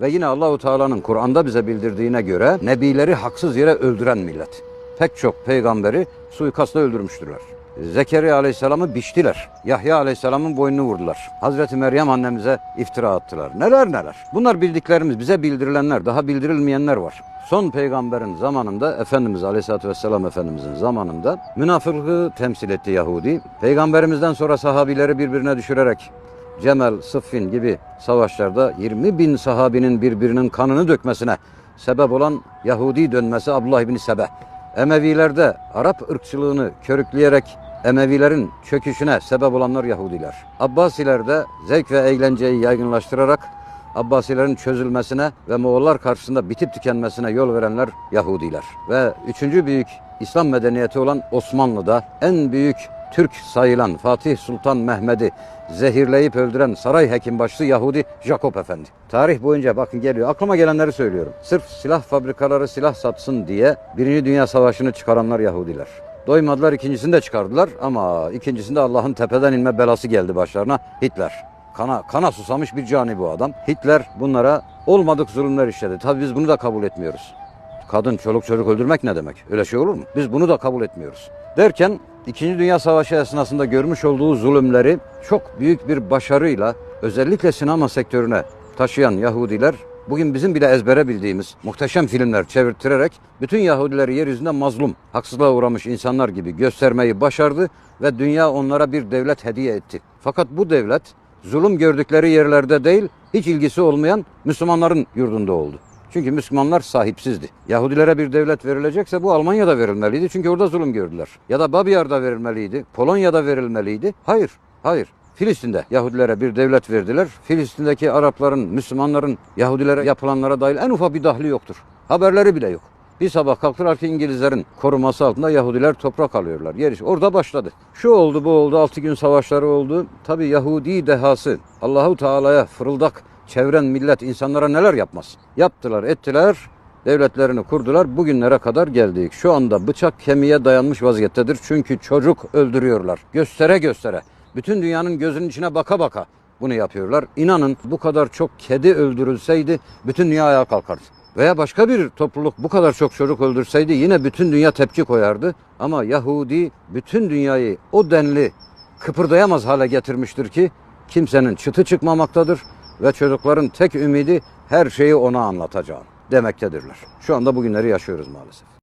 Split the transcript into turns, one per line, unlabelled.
Ve yine Allahu Teala'nın Kur'an'da bize bildirdiğine göre nebileri haksız yere öldüren millet. Pek çok peygamberi suikastla öldürmüştürler. Zekeriya Aleyhisselam'ı biçtiler. Yahya Aleyhisselam'ın boynunu vurdular. Hazreti Meryem annemize iftira attılar. Neler neler. Bunlar bildiklerimiz, bize bildirilenler, daha bildirilmeyenler var. Son peygamberin zamanında Efendimiz Aleyhisselatü Vesselam Efendimizin zamanında münafıklığı temsil etti Yahudi. Peygamberimizden sonra sahabileri birbirine düşürerek Cemel, Sıffin gibi savaşlarda 20 bin sahabinin birbirinin kanını dökmesine sebep olan Yahudi dönmesi Abdullah bin Sebe. Emevilerde Arap ırkçılığını körükleyerek Emevilerin çöküşüne sebep olanlar Yahudiler. Abbasilerde zevk ve eğlenceyi yaygınlaştırarak Abbasilerin çözülmesine ve Moğollar karşısında bitip tükenmesine yol verenler Yahudiler. Ve üçüncü büyük İslam medeniyeti olan Osmanlı'da en büyük Türk sayılan Fatih Sultan Mehmet'i zehirleyip öldüren saray hekim başlı Yahudi Jakob Efendi. Tarih boyunca bakın geliyor. Aklıma gelenleri söylüyorum. Sırf silah fabrikaları silah satsın diye Birinci Dünya Savaşı'nı çıkaranlar Yahudiler. Doymadılar ikincisini de çıkardılar ama ikincisinde Allah'ın tepeden inme belası geldi başlarına Hitler. Kana, kana susamış bir cani bu adam. Hitler bunlara olmadık zulümler işledi. Tabii biz bunu da kabul etmiyoruz. Kadın, çoluk çocuk öldürmek ne demek? Öyle şey olur mu? Biz bunu da kabul etmiyoruz. Derken İkinci Dünya Savaşı esnasında görmüş olduğu zulümleri çok büyük bir başarıyla özellikle sinema sektörüne taşıyan Yahudiler bugün bizim bile ezbere bildiğimiz muhteşem filmler çevirtirerek bütün Yahudileri yeryüzünde mazlum, haksızlığa uğramış insanlar gibi göstermeyi başardı ve dünya onlara bir devlet hediye etti. Fakat bu devlet zulüm gördükleri yerlerde değil, hiç ilgisi olmayan Müslümanların yurdunda oldu. Çünkü Müslümanlar sahipsizdi. Yahudilere bir devlet verilecekse bu Almanya'da verilmeliydi. Çünkü orada zulüm gördüler. Ya da Babiyar'da verilmeliydi. Polonya'da verilmeliydi. Hayır, hayır. Filistin'de Yahudilere bir devlet verdiler. Filistin'deki Arapların, Müslümanların Yahudilere yapılanlara dair en ufak bir dahli yoktur. Haberleri bile yok. Bir sabah kalktılar ki İngilizlerin koruması altında Yahudiler toprak alıyorlar. Yer orada başladı. Şu oldu bu oldu altı gün savaşları oldu. Tabi Yahudi dehası Allahu Teala'ya fırıldak çevren millet insanlara neler yapmaz. Yaptılar ettiler devletlerini kurdular. Bugünlere kadar geldik. Şu anda bıçak kemiğe dayanmış vaziyettedir. Çünkü çocuk öldürüyorlar. Göstere göstere. Bütün dünyanın gözünün içine baka baka bunu yapıyorlar. İnanın bu kadar çok kedi öldürülseydi bütün dünya ayağa kalkardı. Veya başka bir topluluk bu kadar çok çocuk öldürseydi yine bütün dünya tepki koyardı. Ama Yahudi bütün dünyayı o denli kıpırdayamaz hale getirmiştir ki kimsenin çıtı çıkmamaktadır ve çocukların tek ümidi her şeyi ona anlatacağım demektedirler. Şu anda bugünleri yaşıyoruz maalesef.